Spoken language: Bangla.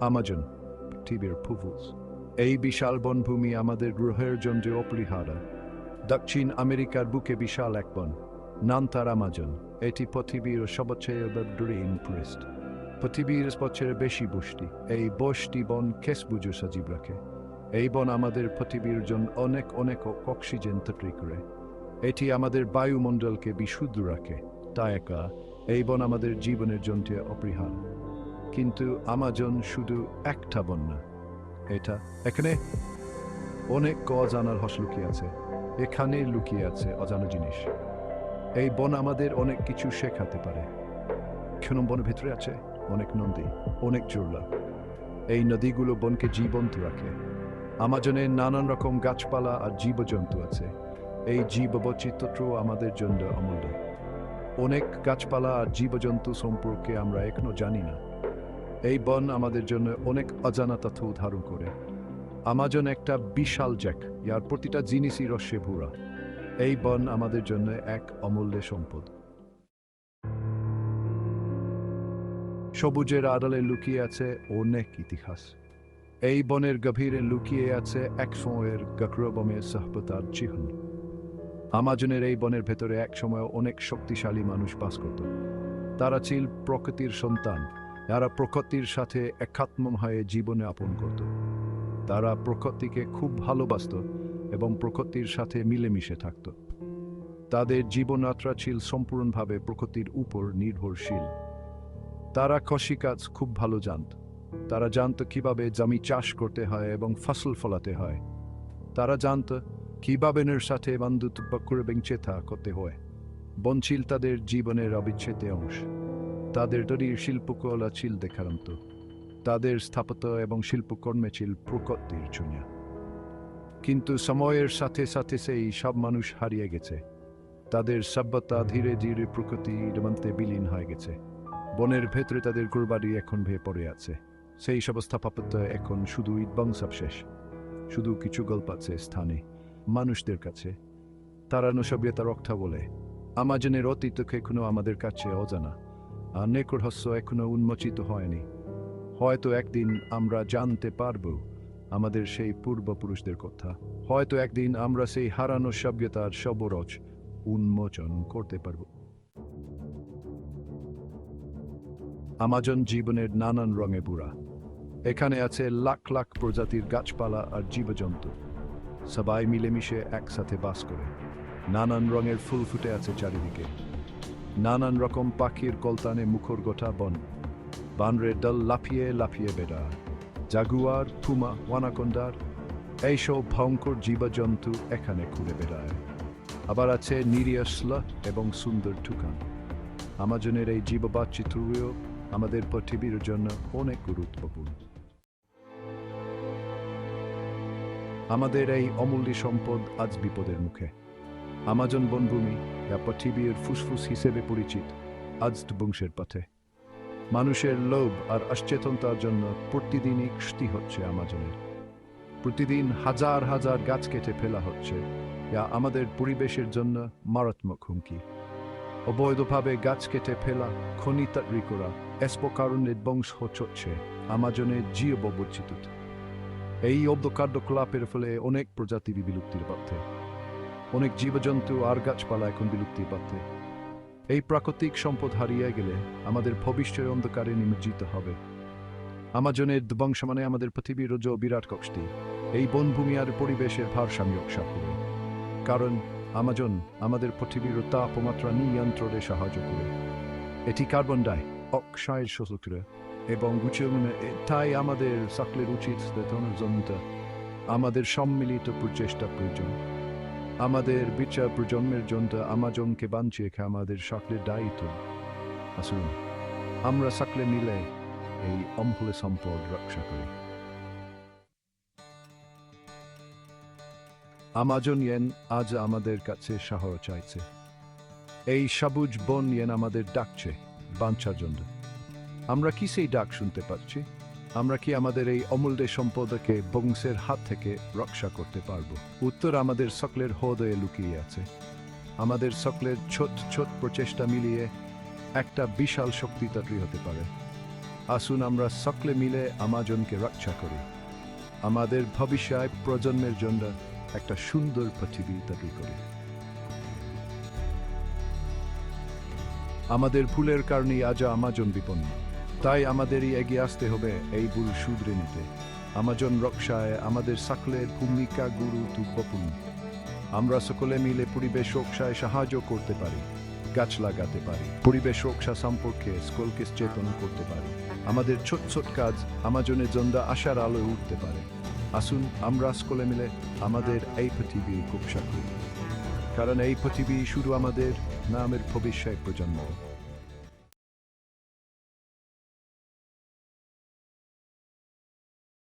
আমাজন পৃথিবীর ফুফুস এই বিশাল বনভূমি আমাদের গ্রহের জন্য অপরিহার্য। দক্ষিণ আমেরিকার বুকে বিশাল এক বন, নাম তার আমাজন এটি পৃথিবীর সবচেয়ে ফরেস্ট পৃথিবীর বছরের বেশি বৃষ্টি। এই বষ্টি বন কেস বুঝো সজীব রাখে। এই বন আমাদের পৃথিবীর জন্য অনেক অনেক অক্সিজেন তৈরি করে। এটি আমাদের বায়ুমণ্ডলকে বিশুদ্ধ রাখে। তাই একা, এই বন আমাদের জীবনের জন্য অপরিহার্য। কিন্তু আমাজন শুধু একটা বন না এটা এখানে অনেক অজানার হস লুকিয়ে আছে? এখানে লুকিয়ে আছে অজানা জিনিস। এই বন আমাদের অনেক কিছু শেখাতে পারে। কেন বনের ভেতরে আছে অনেক নদী, অনেক চুরলা। এই নদীগুলো বনকে জীবন্ত রাখে। আমাজনে নানান রকম গাছপালা আর জীবজন্তু আছে। এই জীববৈচিত্র্য আমাদের জন্য অমূল্য। অনেক গাছপালা আর জীবজন্তু সম্পর্কে আমরা এখনও জানি না। এই বন আমাদের জন্য অনেক অজানা তথ্য ধারণ করে। আমাজন একটা বিশাল জ্যাক, ইয়ার প্রতিটা জিনিসই রস্যে ভুরা। এই বন আমাদের জন্য এক অমূল্য সম্পদ। সবুজের আড়ালে লুকিয়ে আছে অনেক ইতিহাস। এই বনের গভীরে লুকিয়ে আছে এক সময়ের গগ্রবমের সহবতার চিহ্ন। আমাজনের এই বনের ভেতরে এক সময় অনেক শক্তিশালী মানুষ বাস করত। তারা ছিল প্রকৃতির সন্তান। যারা প্রকৃতির সাথে একাত্ম হয়ে জীবনে আপন করত। তারা প্রকৃতিকে খুব ভালোবাসত এবং প্রকৃতির সাথে মিলেমিশে থাকত। তাদের জীবনযাত্রা ছিল সম্পূর্ণভাবে প্রকৃতির উপর নির্ভরশীল। তারা কৃষিকাজ খুব ভালো জানত। তারা জানত কীভাবে জমি চাষ করতে হয় এবং ফসল ফলাতে হয়। তারা জানত কীভাবে এর সাথে বন্ধুত্ব করে বেঁচে করতে হয়। বনছিল তাদের জীবনের অবিচ্ছেদ্য অংশ। তাদের তৈরির শিল্পকলা ছিল দেখারন্ত তাদের স্থাপত্য এবং শিল্পকর্মে ছিল প্রকৃতির চুনিয়া। কিন্তু সময়ের সাথে সাথে সেই সব মানুষ হারিয়ে গেছে। তাদের সভ্যতা ধীরে ধীরে প্রকৃতির মধ্যে বিলীন হয়ে গেছে। বনের ভেতরে তাদের গুরবাড়ি এখন ভেয়ে পড়ে আছে। সেই সব স্থাপত্য এখন শুধু ধ্বংসাবশেষ শুধু কিছু গল্প আছে স্থানে, মানুষদের কাছে। তারা নসভ্যতা রক্ষা বলে আমাজনের অতীতকে এখনও আমাদের কাছে অজানা। আর নেকর হস্য এখনও উন্মোচিত হয়নি। হয়তো একদিন আমরা জানতে পারব আমাদের সেই পূর্বপুরুষদের কথা। হয়তো একদিন আমরা সেই হারানো সভ্যতার সবরজ উন্মোচন করতে পারব। আমাজন জীবনের নানান রঙে বুড়া। এখানে আছে লাখ লাখ প্রজাতির গাছপালা আর জীবজন্তু। সবাই মিলেমিশে একসাথে বাস করে। নানান রঙের ফুল ফুটে আছে চারিদিকে। নানান রকম পাখির কলতানে মুখর গোটা বন। বানরের দল লাফিয়ে লাফিয়ে বেড়া। জাগুয়ার পুমা ওয়ানাকন্ডার, এইসব ভয়ঙ্কর জীবজন্তু এখানে ঘুরে বেড়ায়। আবার আছে নিরিয়াসলা এবং সুন্দর টুকান আমাজনের এই জীববাচ্চিত্রীয় আমাদের পৃথিবীর জন্য অনেক গুরুত্বপূর্ণ। আমাদের এই অমূল্য সম্পদ আজ বিপদের মুখে। আমাজন বনভূমি, যা পৃথিবীর ফুসফুস হিসেবে পরিচিত আজ বংশের পথে। মানুষের লোভ আর অচেতনতার জন্য প্রতিদিনই ক্ষতি হচ্ছে আমাজনের প্রতিদিন হাজার হাজার গাছ কেটে ফেলা হচ্ছে, যা আমাদের পরিবেশের জন্য মারাত্মক হুমকি। অবৈধভাবে গাছ কেটে ফেলা খনি তৈরি করা এসব কারণে বংশ হচ্ছে আমাজনের জীব বৈচিত্র্য এই অব্দ কার্যকলাপের ফলে অনেক প্রজাতি বিলুপ্তির পথে। অনেক জীবজন্তু আর গাছপালা এখন বিলুপ্তি পথে। এই প্রাকৃতিক সম্পদ হারিয়ে গেলে আমাদের ভবিষ্যৎ অন্ধকারে নিমজ্জিত হবে। আমাজনের ধ্বংস মানে আমাদের পৃথিবীর রোজ বিরাট কষ্টি। এই বনভূমি আর পরিবেশের ভারসাম্য করে কারণ আমাজন আমাদের পৃথিবীর তাপমাত্রা নিয়ন্ত্রণে সাহায্য করে। এটি কার্বন ডাই অক্সাইড শোষকরে এবং গুছিয়ে তাই আমাদের সকলের উচিত আমাদের সম্মিলিত প্রচেষ্টা প্রয়োজন। আমাদের বিচার প্রজন্মের জন্য আমাজনকে বাঁচিয়ে রেখে আমাদের সকলের দায়িত্ব। আসুন, আমরা সকলে মিলে এই অমূল্য সম্পদ রক্ষা করি। আমাজন ইয়েন আজ আমাদের কাছে সাহস চাইছে। এই সবুজ বন ইয়েন আমাদের ডাকছে বাঞ্ছার জন্য। আমরা কি সেই ডাক শুনতে পাচ্ছি? আমরা কি আমাদের এই অমূল্য সম্পদকে বংশের হাত থেকে রক্ষা করতে পারব? উত্তর আমাদের সকলের হৃদয়ে লুকিয়ে আছে। আমাদের সকলের ছোট ছোট প্রচেষ্টা মিলিয়ে একটা বিশাল শক্তি তৈরি হতে পারে। আসুন আমরা সকলে মিলে আমাজনকে রক্ষা করি। আমাদের ভবিষ্যৎ প্রজন্মের জন্য একটা সুন্দর পৃথিবী তৈরি করি। আমাদের ভুলের কারণে আজ আমাজন বিপন্ন। তাই আমাদেরই এগিয়ে আসতে হবে এই ভুল শুধরে নিতে। আমাজন রক্ষায় আমাদের সকলের ভূমিকা গুরুত্বপূর্ণ আমরা সকলে মিলে পরিবেশ রক্ষায় সাহায্য করতে পারি, গাছ লাগাতে পারি, পরিবেশ রক্ষা সম্পর্কে স্কুলকে চেতন করতে পারি। আমাদের ছোট ছোট কাজ আমাজনের জন্য আশার আলোয় উঠতে পারে। আসুন আমরা স্কুলে মিলে আমাদের এই পৃথিবী রক্ষা করি। কারণ এই পৃথিবী শুধু আমাদের নামের ভবিষ্যৎ প্রজন্ম।